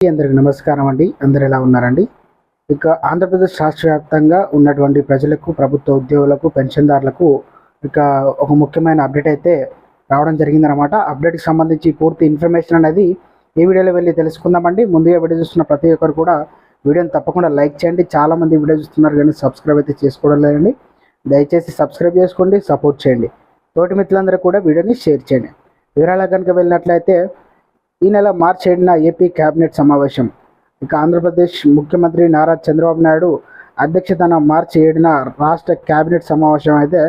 అందరికి నమస్కారం అండి. అందరు ఎలా ఉన్నారండి? ఇక ఆంధ్రప్రదేశ్ రాష్ట్ర వ్యాప్తంగా ఉన్నటువంటి ప్రజలకు ప్రభుత్వ ఉద్యోగులకు పెన్షన్దారులకు ఇక ఒక ముఖ్యమైన అప్డేట్ అయితే రావడం జరిగిందనమాట అప్డేట్కి సంబంధించి పూర్తి ఇన్ఫర్మేషన్ అనేది ఈ వీడియోలో వెళ్ళి తెలుసుకుందామండి. ముందుగా వీడియో చూస్తున్న ప్రతి ఒక్కరు కూడా వీడియోని తప్పకుండా లైక్ చేయండి. చాలామంది వీడియో చూస్తున్నారు కానీ సబ్స్క్రైబ్ అయితే చేసుకోవడం లేదండి. దయచేసి సబ్స్క్రైబ్ చేసుకోండి సపోర్ట్ చేయండి. తోటి మిత్రులందరూ కూడా వీడియోని షేర్ చేయండి. వివరాల కనుక వెళ్ళినట్లయితే ఈ నెల మార్చి ఏడున ఏపీ కేబినెట్ సమావేశం. ఇక ఆంధ్రప్రదేశ్ ముఖ్యమంత్రి నారా చంద్రబాబు నాయుడు అధ్యక్షతన మార్చి ఏడున రాష్ట్ర కేబినెట్ సమావేశం అయితే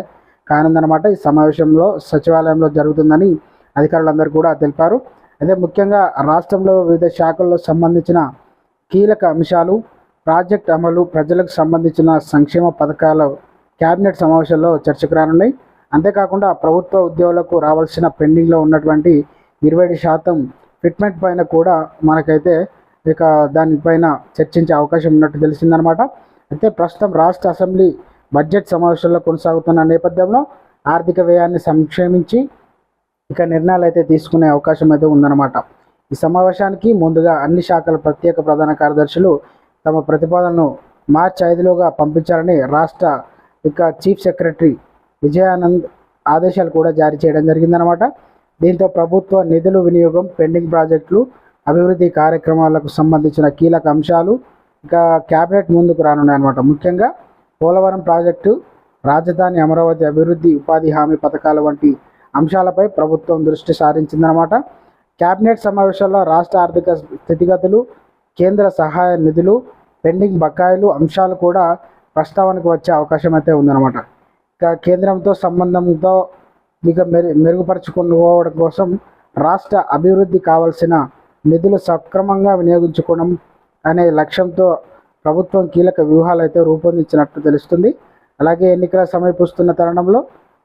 కానుందనమాట ఈ సమావేశంలో సచివాలయంలో జరుగుతుందని అధికారులందరూ కూడా తెలిపారు. అదే ముఖ్యంగా రాష్ట్రంలో వివిధ శాఖల్లో సంబంధించిన కీలక అంశాలు ప్రాజెక్ట్ అమలు ప్రజలకు సంబంధించిన సంక్షేమ పథకాల కేబినెట్ సమావేశంలో చర్చకు రానున్నాయి. అంతేకాకుండా ప్రభుత్వ ఉద్యోగులకు రావాల్సిన పెండింగ్లో ఉన్నటువంటి ఇరవై శాతం ఫిట్మెంట్ పైన కూడా మనకైతే ఇక దానిపైన చర్చించే అవకాశం ఉన్నట్టు తెలిసిందనమాట. అయితే ప్రస్తుతం రాష్ట్ర అసెంబ్లీ బడ్జెట్ సమావేశంలో కొనసాగుతున్న నేపథ్యంలో ఆర్థిక వ్యయాన్ని సంక్షేమించి ఇక నిర్ణయాలు అయితే తీసుకునే అవకాశం అయితే ఉందన్నమాట ఈ సమావేశానికి ముందుగా అన్ని శాఖల ప్రత్యేక ప్రధాన కార్యదర్శులు తమ ప్రతిపాదనను మార్చి ఐదులోగా పంపించాలని రాష్ట్ర ఇక చీఫ్ సెక్రటరీ విజయానంద్ ఆదేశాలు కూడా జారీ చేయడం జరిగిందనమాట. దీంతో ప్రభుత్వ నిధులు వినియోగం పెండింగ్ ప్రాజెక్టులు అభివృద్ధి కార్యక్రమాలకు సంబంధించిన కీలక అంశాలు ఇక క్యాబినెట్ ముందుకు రానున్నాయన్నమాట. ముఖ్యంగా పోలవరం ప్రాజెక్టు రాజధాని అమరావతి అభివృద్ధి ఉపాధి హామీ పథకాల వంటి అంశాలపై ప్రభుత్వం దృష్టి సారించిందనమాట క్యాబినెట్ సమావేశంలో రాష్ట్ర ఆర్థిక స్థితిగతులు కేంద్ర సహాయ నిధులు పెండింగ్ బకాయిలు అంశాలు కూడా ప్రస్తావనకు వచ్చే అవకాశం అయితే ఉందన్నమాట. ఇక కేంద్రంతో సంబంధంతో ఇక మెరు మెరుగుపరుచుకోవడం కోసం రాష్ట్ర అభివృద్ధి కావాల్సిన నిధులు సక్రమంగా వినియోగించుకోవడం అనే లక్ష్యంతో ప్రభుత్వం కీలక వ్యూహాలు అయితే రూపొందించినట్టు తెలుస్తుంది. అలాగే ఎన్నికల సమీపిస్తున్న తరుణంలో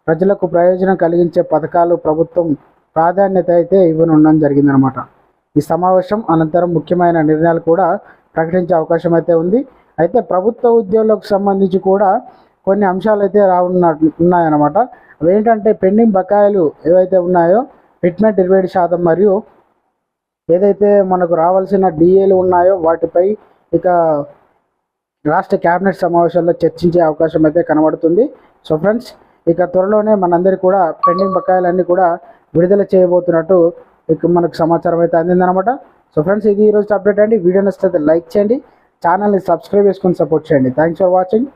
ప్రజలకు ప్రయోజనం కలిగించే పథకాలు ప్రభుత్వం ప్రాధాన్యత అయితే ఇవ్వనుండడం జరిగిందనమాట. ఈ సమావేశం అనంతరం ముఖ్యమైన నిర్ణయాలు కూడా ప్రకటించే అవకాశం అయితే ఉంది. అయితే ప్రభుత్వ ఉద్యోగులకు సంబంధించి కూడా కొన్ని అంశాలు అయితే రావున్న ఉన్నాయన్నమాట. అవేంటంటే పెండింగ్ బకాయిలు ఏవైతే ఉన్నాయో ఫిట్మెంట్ ఇరవై ఏడు శాతం మరియు ఏదైతే మనకు రావాల్సిన డిఏలు ఉన్నాయో వాటిపై ఇక రాష్ట్ర కేబినెట్ సమావేశాల్లో చర్చించే అవకాశం అయితే కనబడుతుంది. సో ఫ్రెండ్స్ ఇక త్వరలోనే మనందరికీ కూడా పెండింగ్ బకాయిలన్నీ కూడా విడుదల చేయబోతున్నట్టు ఇక మనకు సమాచారం అయితే అందిందనమాట సో ఫ్రెండ్స్ ఇది ఈరోజు అప్డేట్ అండి. వీడియో నచ్చితే లైక్ చేయండి. ఛానల్ని సబ్స్క్రైబ్ చేసుకొని సపోర్ట్ చేయండి. Thanks for watching.